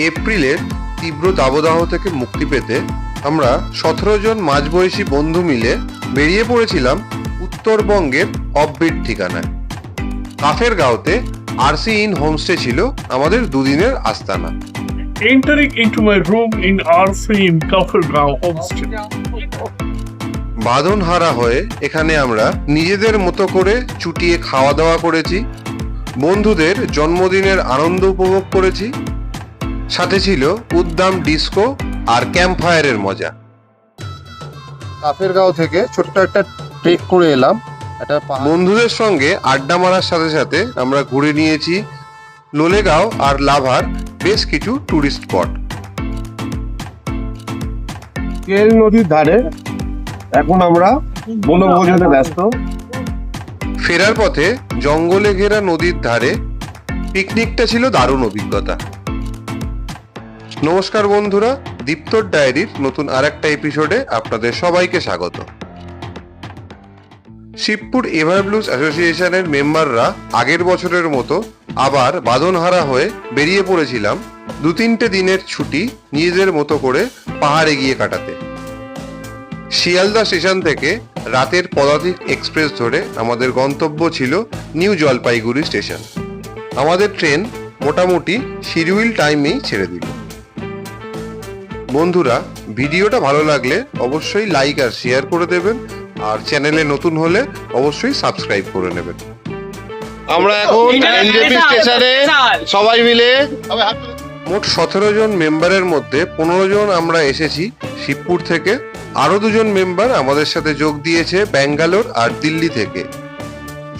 এপ্রিলের তীব্র দাবদাহ থেকে মুক্তি পেতে আমরা সতেরো জন মাঝবয়সী বন্ধু মিলে বেরিয়ে পড়েছিলাম উত্তরবঙ্গের অব্বিট ঠিকানায় কাফের গাঁওতে আরসি ইন হোমস্টে ছিল আমাদের দুদিনের আস্তানা Entering into my room in RC in Kafirgaon Homestay. বাঁধন হারা হয়ে এখানে আমরা নিজেদের মতো করে চুটিয়ে খাওয়া দাওয়া করেছি বন্ধুদের জন্মদিনের আনন্দ উপভোগ করেছি সাথে ছিল উদ্দাম ডিস্কো আর ক্যাম্প ফায়ারের মজা। কাপেরগাঁও থেকে ছোট্ট একটা ট্রেক করে এলাম। একটা বন্ধুদের সঙ্গে আড্ডা মারার সাথে সাথে আমরা ঘুরে নিয়েছি লোলেগাঁও আর লাভার বেশ কিছু টুরিস্ট স্পট কেল নদীর ধারে এখন আমরা বনভোজনে ব্যস্ত। ফেরার পথে জঙ্গলে ঘেরা নদীর ধারে পিকনিকটা ছিল দারুণ অভিজ্ঞতা। নমস্কার বন্ধুরা, দীপ্তর ডায়েরির নতুন আর একটা এপিসোডে আপনাদের সবাইকে স্বাগত। শিবপুর এভার ব্লুজ অ্যাসোসিয়েশনের মেম্বাররা আগের বছরের মতো আবার বাঁধনহারা হয়ে বেরিয়ে পড়েছিলাম দু তিনটে দিনের ছুটি নিজেদের মতো করে পাহাড়ে গিয়ে কাটাতে। শিয়ালদা স্টেশন থেকে রাতের পদাতিক এক্সপ্রেস ধরে আমাদের গন্তব্য ছিল নিউ জলপাইগুড়ি স্টেশন। আমাদের ট্রেন মোটামুটি শিডিউল টাইমেই ছেড়ে দিল। বন্ধুরা ভিডিওটা ভালো লাগলে অবশ্যই লাইক আর শেয়ার করে দেবেন আর চ্যানেলে নতুন হলে অবশ্যই সাবস্ক্রাইব করে নেবেন। আমরা এখন এনজেপি স্টেশনে সবাই মিলে মোট সতেরো জন মেম্বারের মধ্যে পনেরো জন আমরা এসেছি শিবপুর থেকে। আরও দুজন মেম্বার আমাদের সাথে যোগ দিয়েছে ব্যাঙ্গালোর আর দিল্লি থেকে।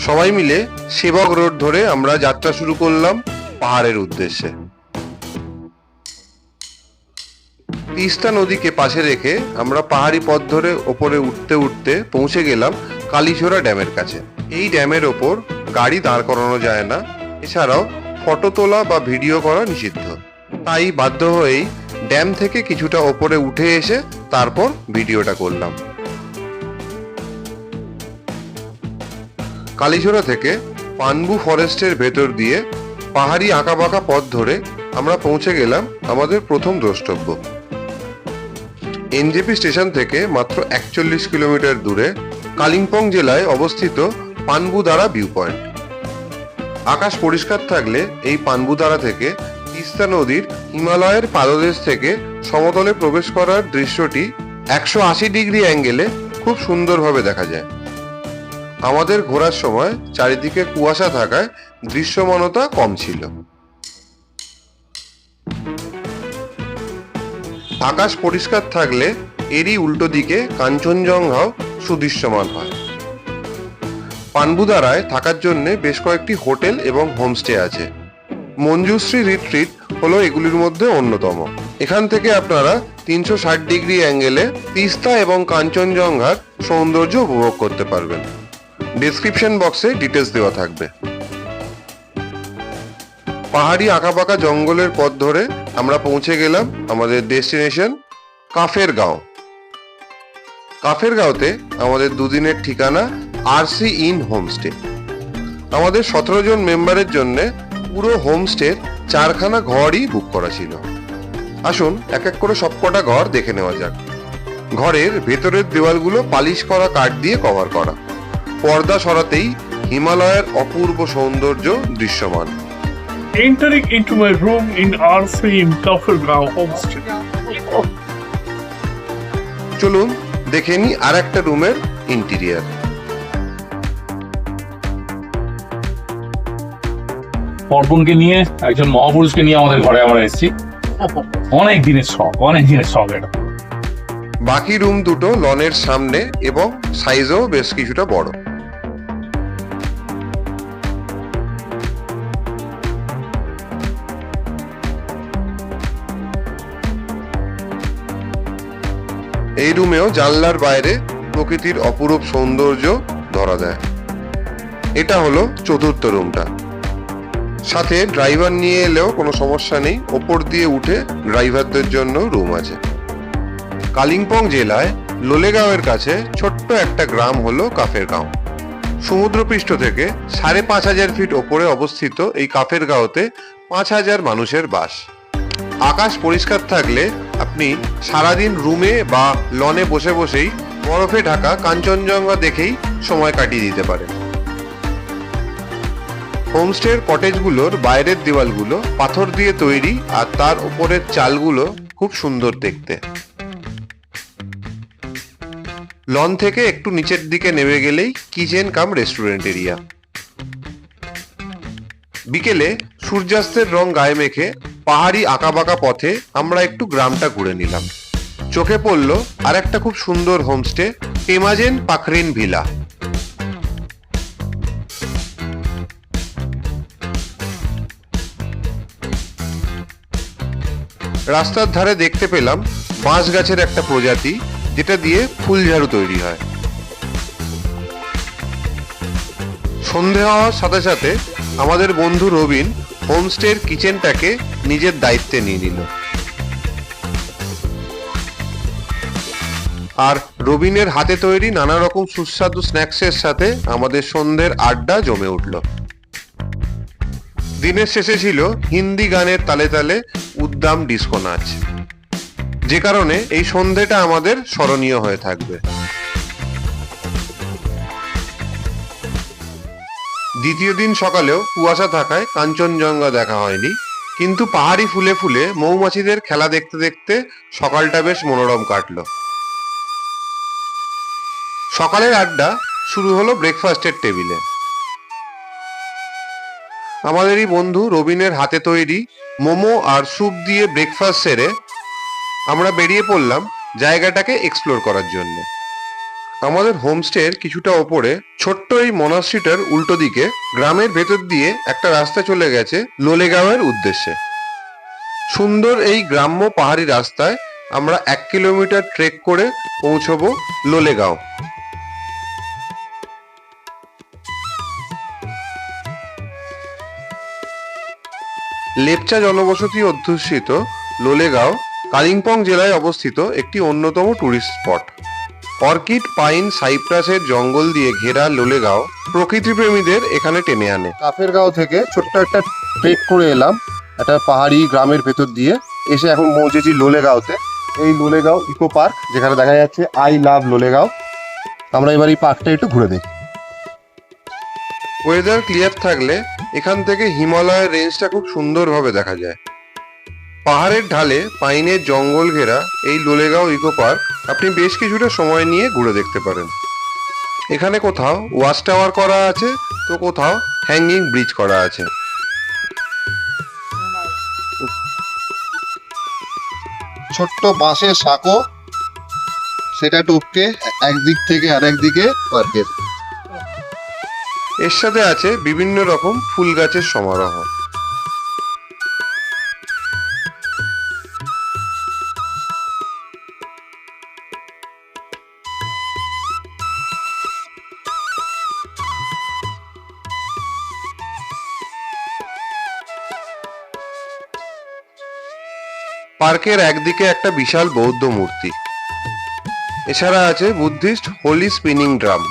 সবাই মিলে সেবক রোড ধরে আমরা যাত্রা শুরু করলাম পাহাড়ের উদ্দেশ্যে। তিস্তা নদীকে পাশে রেখে আমরা পাহাড়ি পথ ধরে ওপরে উঠতে উঠতে পৌঁছে গেলাম কালীছোড়া ড্যামের কাছে। এই ড্যামের ওপর গাড়ি দাঁড় করানো যায় না, এছাড়াও ফটো তোলা বা ভিডিও করা নিষিদ্ধ। তাই বাধ্য হয়েই ড্যাম থেকে কিছুটা ওপরে উঠে এসে তারপর ভিডিওটা করলাম। কালীচোরা থেকে পানবু ফরেস্টের ভেতর দিয়ে পাহাড়ি আঁকাবাঁকা পথ ধরে আমরা পৌঁছে গেলাম আমাদের প্রথম দ্রষ্টব্য। এনজেপি স্টেশন থেকে মাত্র একচল্লিশ কিলোমিটার দূরে কালিম্পং জেলায় অবস্থিত পানবুদারা ভিউ পয়েন্ট আকাশ পরিষ্কার থাকলে এই পানবুদারা থেকে তিস্তা নদীর হিমালয়ের পাদদেশ থেকে সমতলে প্রবেশ করার দৃশ্যটি একশো আশি ডিগ্রি অ্যাঙ্গেলে খুব সুন্দরভাবে দেখা যায়। আমাদের ঘোরার সময় চারিদিকে কুয়াশা থাকায় দৃশ্যমানতা কম ছিল। আকাশ পরিষ্কার থাকলে এরই উল্টো দিকে কাঞ্চনজঙ্ঘাও সুদৃশ্যমান হয়। পানবুদারায় থাকার জন্য বেশ কয়েকটি হোটেল এবং হোমস্টে আছে। মঞ্জুশ্রী রিট্রিট হলো এগুলির মধ্যে অন্যতম। এখান থেকে আপনারা তিনশো ষাট ডিগ্রি অ্যাঙ্গেলে তিস্তা এবং কাঞ্চনজঙ্ঘার সৌন্দর্য উপভোগ করতে পারবেন। ডিসক্রিপশন বক্সে ডিটেলস দেওয়া থাকবে। পাহাড়ি আঁকাবাঁকা জঙ্গলের পথ ধরে আমরা পৌঁছে গেলাম আমাদের ডেস্টিনেশন কাফের গাঁও কাফের গাঁওতে আমাদের দুদিনের ঠিকানা আরসি ইন হোমস্টে। আমাদের সতেরো জন মেম্বারের জন্য পুরো হোমস্টের চারখানা ঘরই বুক করা ছিল। আসুন এক এক করে সবকটা ঘর দেখে নেওয়া যাক। ঘরের ভেতরের দেওয়ালগুলো পালিশ করা কাঠ দিয়ে কভার করা। পর্দা সরাতেই হিমালয়ের অপূর্ব সৌন্দর্য দৃশ্যমান। Entering into my room in RC in Kafirgaon Homestay. চলুন দেখে নি আর একটা রুমের ইন্টেরিয়ার অর্পণকে নিয়ে একজন মহাপুরুষকে নিয়ে আমাদের ঘরে আমরা এসেছি। অনেক দিনের শখ অনেক দিনের শখ এটা। বাকি রুম দুটো লনের সামনে এবং সাইজও বেশ কিছুটা বড়। এই রুমেও জানলার বাইরে প্রকৃতির অপরূপ সৌন্দর্য ধরা দেয় এটা হলো চতুর্থ রুমটা। সাথে ড্রাইভার নিয়ে এলেও কোনো সমস্যা নেই, ওপর দিয়ে উঠে ড্রাইভারদের জন্য রুম আছে। কালিম্পং জেলায় লোলেগাঁওয়ের কাছে ছোট্ট একটা গ্রাম হলো কাফের গাঁও সমুদ্রপৃষ্ঠ থেকে সাড়ে পাঁচ হাজার ফিট ওপরে অবস্থিত এই কাফের গাঁওতে পাঁচ হাজার মানুষের বাস। আকাশ পরিষ্কার থাকলে আপনি সারাদিন রুমে বা লনে বসে বসেই বরফে ঢাকা কাঞ্চনজঙ্ঘা দেখেই সময় কাটিয়ে দিতে পারেন। হোমস্টের কটেজগুলোর বাইরের দেওয়ালগুলো পাথর দিয়ে তৈরি আর তার উপরের চালগুলো খুব সুন্দর দেখতে। লন থেকে একটু নিচের দিকে নেমে গেলেই কিচেন কাম রেস্টুরেন্ট এরিয়া। বিকেলে সূর্যাস্তের রং গায়ে মেখে পাহাড়ি আঁকাবাঁকা পথে আমরা একটু গ্রামটা ঘুরে নিলাম। চোখে পড়ল আর একটা খুব সুন্দর হোমস্টে পেমাজেন পাখরিন ভিলা। রাস্তার ধারে দেখতে পেলাম বাঁশ গাছের একটা প্রজাতি, যেটা দিয়ে ফুলঝাড়ু তৈরি হয়। সন্ধে হওয়ার সাথে সাথে আমাদের বন্ধু রবিন হোমস্টের কিচেনটাকে নিজের দায়িত্বে নিয়ে নিল। আর রবিনের হাতে তৈরি নানা রকম সুস্বাদু স্ন্যাক্সের সাথে আমাদের সন্ধ্যের আড্ডা জমে উঠল। দিনের শেষে ছিল হিন্দি গানের তালে তালে উদ্দাম ডিস্কো নাচ। যে কারণে এই সন্ধেটা আমাদের স্মরণীয় হয়ে থাকবে। দ্বিতীয় দিন সকালেও কুয়াশা থাকায় কাঞ্চনজঙ্ঘা দেখা হয়নি। কিন্তু পাহাড়ি ফুলে ফুলে মৌমাছিদের খেলা দেখতে দেখতে সকালটা বেশ মনোরম কাটলো। সকালের আড্ডা শুরু হলো ব্রেকফাস্টের টেবিলে। আমাদেরই বন্ধু রবিনের হাতে তৈরি মোমো আর স্যুপ দিয়ে ব্রেকফাস্ট সেরে আমরা বেরিয়ে পড়লাম জায়গাটাকে এক্সপ্লোর করার জন্য। আমাদের হোমস্টের কিছুটা ওপরে ছোট্ট এই মনাস্ট্রিটার উল্টো দিকে গ্রামের ভেতর দিয়ে একটা রাস্তা চলে গেছে লোলেগাঁওয়ের উদ্দেশ্যে। সুন্দর এই গ্রাম্য পাহাড়ি রাস্তায় আমরা এক কিলোমিটার ট্রেক করে পৌঁছবো লোলেগাঁও। লেপচা জনবসতি অধ্যুষিত লোলেগাঁও কালিম্পং জেলায় অবস্থিত একটি অন্যতম টুরিস্ট স্পট অর্কিড পাইন সাইপ্রাসের জঙ্গল দিয়ে ঘেরা লোলেগাঁও প্রকৃতিপ্রেমীদের এখানে টেনে আনে। কাফের গাঁও থেকে ছোট্ট একটা ট্রেক করে এলাম একটা পাহাড়ি গ্রামের ভেতর দিয়ে। এসে এখন পৌঁছেছি লোলেগাঁওতে। এই লোলেগাঁও ইকো পার্ক যেখানে দেখা যাচ্ছে আই লাভ লোলেগাঁও। আমরা এবার এই পার্কটা একটু ঘুরে দেখি। ওয়েদার ক্লিয়ার থাকলে এখান থেকে হিমালয়ের রেঞ্জটা খুব সুন্দরভাবে দেখা যায়। পাহাড়ের ঢালে পাইনের জঙ্গল ঘেরা এই লোলেগাঁও ইকো পার্ক আপনি বেশ কিছুটা সময় নিয়ে ঘুরে দেখতে পারেন। এখানে কোথাও ওয়াচ টাওয়ার করা আছে তো কোথাও হ্যাঙ্গিং ব্রিজ করা আছে। ছোট্ট বাঁশের সাঁকো সেটা টপকে একদিক থেকে আরেক দিকে পার্কের। এর সাথে আছে বিভিন্ন রকম ফুল গাছের সমারোহ। পার্কের একদিকে একটা বিশাল বৌদ্ধ মূর্তি। এছাড়া আছে Buddhist holy spinning drum.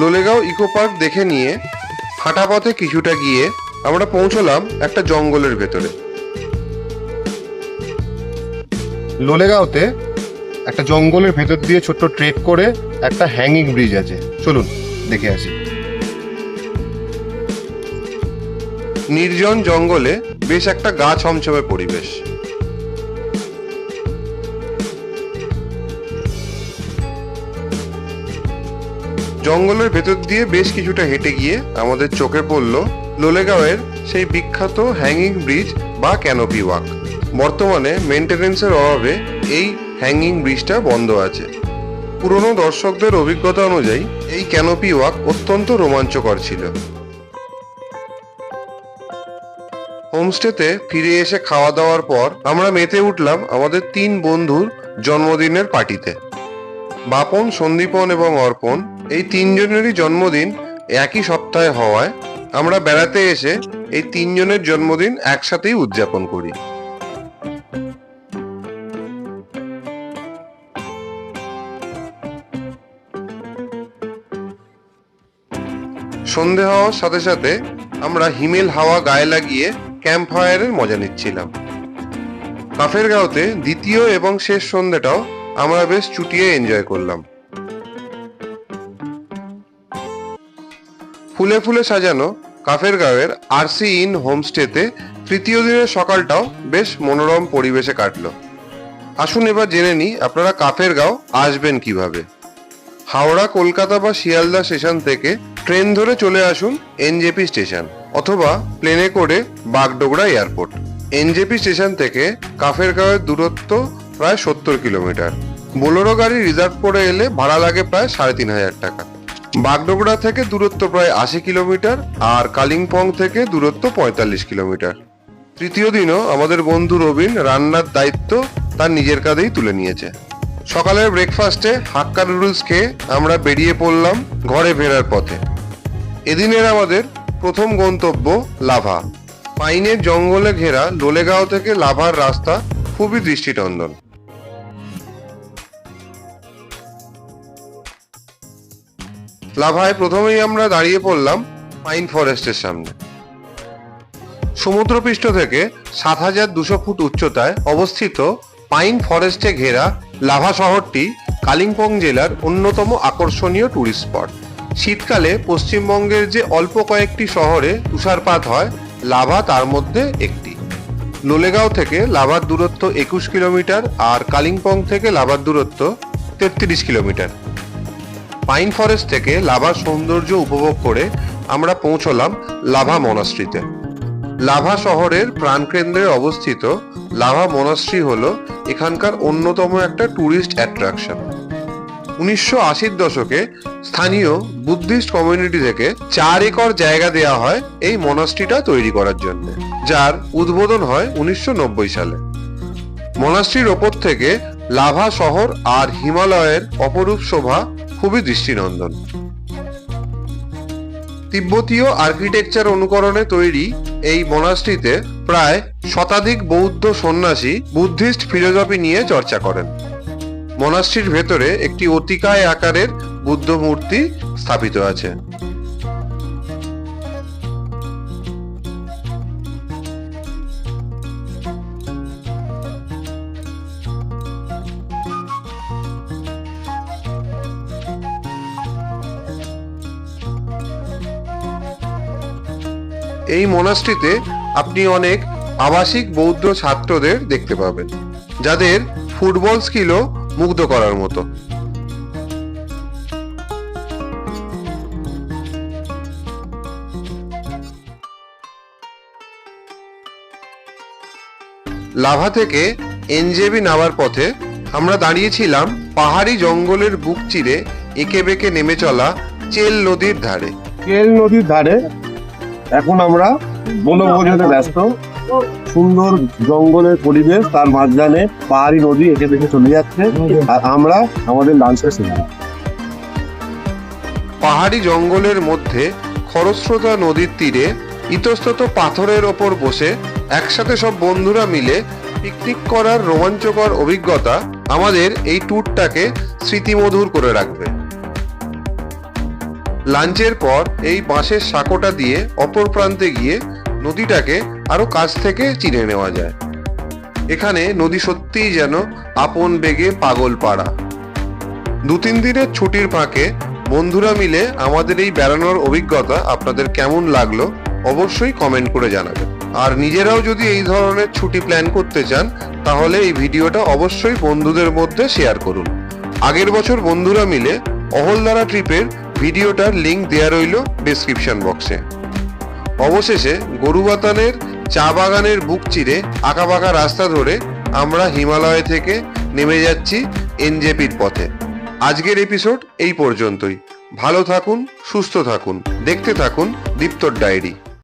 Lolegaon eco park দেখে নিয়ে হাঁটা পথে কিছুটা গিয়ে আমরা পৌঁছলাম একটা জঙ্গলের ভেতরে। লোলেগাঁওতে একটা জঙ্গলের ভেতর দিয়ে ছোট্ট ট্রেক করে একটা হ্যাঙ্গিং ব্রিজ আছে। চলুন, দেখে আসি। নির্জন জঙ্গলে বেশ একটা গা ছমছমে পরিবেশ। জঙ্গলের ভেতর দিয়ে বেশ কিছুটা হেঁটে গিয়ে আমাদের চোখে পড়ল লোলেগাঁওয়ের সেই বিখ্যাত হ্যাঙ্গিং ব্রিজ বা ক্যানোপি ওয়াক বর্তমানে মেনটেনেন্সের অভাবে এই হ্যাঙ্গিং ব্রিজটা বন্ধ আছে। পুরনো দর্শকদের অভিজ্ঞতা অনুযায়ী, এই ক্যানোপি ওয়াক অত্যন্ত রোমাঞ্চকর ছিল। হোমস্টেতে ফিরে এসে খাওয়া দাওয়ার পর আমরা মেতে উঠলাম আমাদের তিন বন্ধুর জন্মদিনের পার্টিতে। বাপন, সন্দীপন এবং অর্পণ এই তিনজনেরই জন্মদিন একই সপ্তাহে হওয়ায় আমরা বেড়াতে এসে এই তিনজনের জন্মদিন একসাথেই উদযাপন করি। সন্ধে হওয়ার সাথে সাথে আমরা হিমেল হাওয়া গায়ে লাগিয়ে ক্যাম্প ফায়ারের মজা নিচ্ছিলাম। কাফের গাঁওতে দ্বিতীয় এবং শেষ সন্ধেটাও আমরা বেশ চুটিয়ে এনজয় করলাম। ফুলে ফুলে সাজানো কাফের গাঁওয়ের আরসি ইন হোমস্টেতে তৃতীয় দিনের সকালটাও বেশ মনোরম পরিবেশে কাটলো। আসুন এবার জেনে নিই আপনারা কাফের গাঁও আসবেন কীভাবে। হাওড়া, কলকাতা বা শিয়ালদা স্টেশন থেকে ট্রেন ধরে চলে আসুন এনজেপি স্টেশন অথবা প্লেনে করে বাগডোগরা এয়ারপোর্ট। এনজেপি স্টেশন থেকে কাফের গাঁওয়ের দূরত্ব প্রায় সত্তর কিলোমিটার। বোলেরো গাড়ি রিজার্ভ করে এলে ভাড়া লাগে প্রায় সাড়ে তিন হাজার টাকা। বাগডোগরা থেকে দূরত্ব প্রায় আশি কিলোমিটার আর কালিম্পং থেকে দূরত্ব পঁয়তাল্লিশ কিলোমিটার। তৃতীয় দিনও আমাদের বন্ধু রবিন রান্নার দায়িত্ব তার নিজের কাঁধেই তুলে নিয়েছে। সকালের ব্রেকফাস্টে হাক্কা নুডলস খেয়ে আমরা বেরিয়ে পড়লাম ঘরে ফেরার পথে। এদিনের আমাদের প্রথম গন্তব্য লাভা। পাইনের জঙ্গলে ঘেরা লোলেগাঁও থেকে লাভার রাস্তা খুবই দৃষ্টিনন্দন। লাভায় প্রথমেই আমরা দাঁড়িয়ে পড়লাম পাইন ফরেস্টের সামনে। সমুদ্রপৃষ্ঠ থেকে সাত হাজার দুশো ফুট উচ্চতায় অবস্থিত পাইন ফরেস্টে ঘেরা লাভা শহরটি কালিম্পং জেলার অন্যতম আকর্ষণীয় টুরিস্ট স্পট শীতকালে পশ্চিমবঙ্গের যে অল্প কয়েকটি শহরে তুষারপাত হয়, লাভা তার মধ্যে একটি। লোলেগাঁও থেকে লাভার দূরত্ব একুশ কিলোমিটার আর কালিম্পং থেকে লাভার দূরত্ব তেত্রিশ কিলোমিটার। পাইন ফরেস্ট থেকে লাভার সৌন্দর্য উপভোগ করে আমরা পৌঁছলাম লাভা মনাস্ট্রিতে। লাভা শহরের প্রাণকেন্দ্রে অবস্থিত লাভা মনাস্ট্রি হলো এখানকার অন্যতম একটা ট্যুরিস্ট অ্যাট্রাকশন। উনিশশো আশির দশকে স্থানীয় বুদ্ধিস্ট কমিউনিটি থেকে চার একর জায়গা দেওয়া হয় এই মনাস্ট্রিটা তৈরি করার জন্য, যার উদ্বোধন হয় উনিশশো নব্বই সালে। মনাস্ট্রির ওপর থেকে লাভা শহর আর হিমালয়ের অপরূপ শোভা খুবই দৃষ্টিনন্দন। তিব্বতীয় আর্কিটেকচার অনুকরণে তৈরি এই মনাস্ট্রিতে প্রায় শতাধিক বৌদ্ধ সন্ন্যাসী বুদ্ধিস্ট ফিলোসফি নিয়ে চর্চা করেন। মনাস্ট্রির ভেতরে একটি অতিকায় আকারের বুদ্ধ মূর্তি স্থাপিত আছে। এই মনাস্ট্রিতে আপনি অনেক আবাসিক বৌদ্ধ ছাত্রদের দেখতে পাবেন, যাদের ফুটবল স্কিলও মুগ্ধ করার মতো। লাভা থেকে এনজেবি নামার পথে আমরা দাঁড়িয়েছিলাম পাহাড়ি জঙ্গলের বুক চিরে এঁকে বেঁকে নেমে চলা চেল নদীর ধারে। চেল নদীর ধারে এখন আমরা বনভোজনে ব্যস্ত। সুন্দর জঙ্গলের পরিবেশ তার মাঝখানে পাহাড়ি নদী এঁকে বেঁকে চলে যাচ্ছে। আর আমরা আমাদের লাঞ্চের সময় পাহাড়ি জঙ্গলের মধ্যে খরস্রোতা নদীর তীরে ইতস্তত পাথরের ওপর বসে একসাথে সব বন্ধুরা মিলে পিকনিক করার রোমাঞ্চকর অভিজ্ঞতা আমাদের এই ট্যুরটাকে স্মৃতিমধুর করে রাখবে। লাঞ্চের পর এই বাঁশের সাঁকোটা দিয়ে অপর প্রান্তে গিয়ে নদীটাকে আরও কাছ থেকে চিনে নেওয়া যায়। এখানে নদী সত্যিই যেন আপন বেগে পাগল পাড়া। দু তিন দিনের ছুটির ফাঁকে বন্ধুরা মিলে আমাদের এই বেড়ানোর অভিজ্ঞতা আপনাদের কেমন লাগল অবশ্যই কমেন্ট করে জানাবেন। আর নিজেরাও যদি এই ধরনের ছুটি প্ল্যান করতে চান, তাহলে এই ভিডিওটা অবশ্যই বন্ধুদের মধ্যে শেয়ার করুন। আগের বছর বন্ধুরা মিলে অহলদারা ট্রিপের ভিডিওটার লিঙ্ক দেওয়া রইল ডিসক্রিপশন বক্সে অবশেষে গরুবাতানের চা বাগানের বুক চিরে আঁকাবাঁকা রাস্তা ধরে আমরা হিমালয় থেকে নেমে যাচ্ছি এনজেপির পথে। আজকের এপিসোড এই পর্যন্তই। ভালো থাকুন, সুস্থ থাকুন। দেখতে থাকুন দীপ্তর ডায়েরি।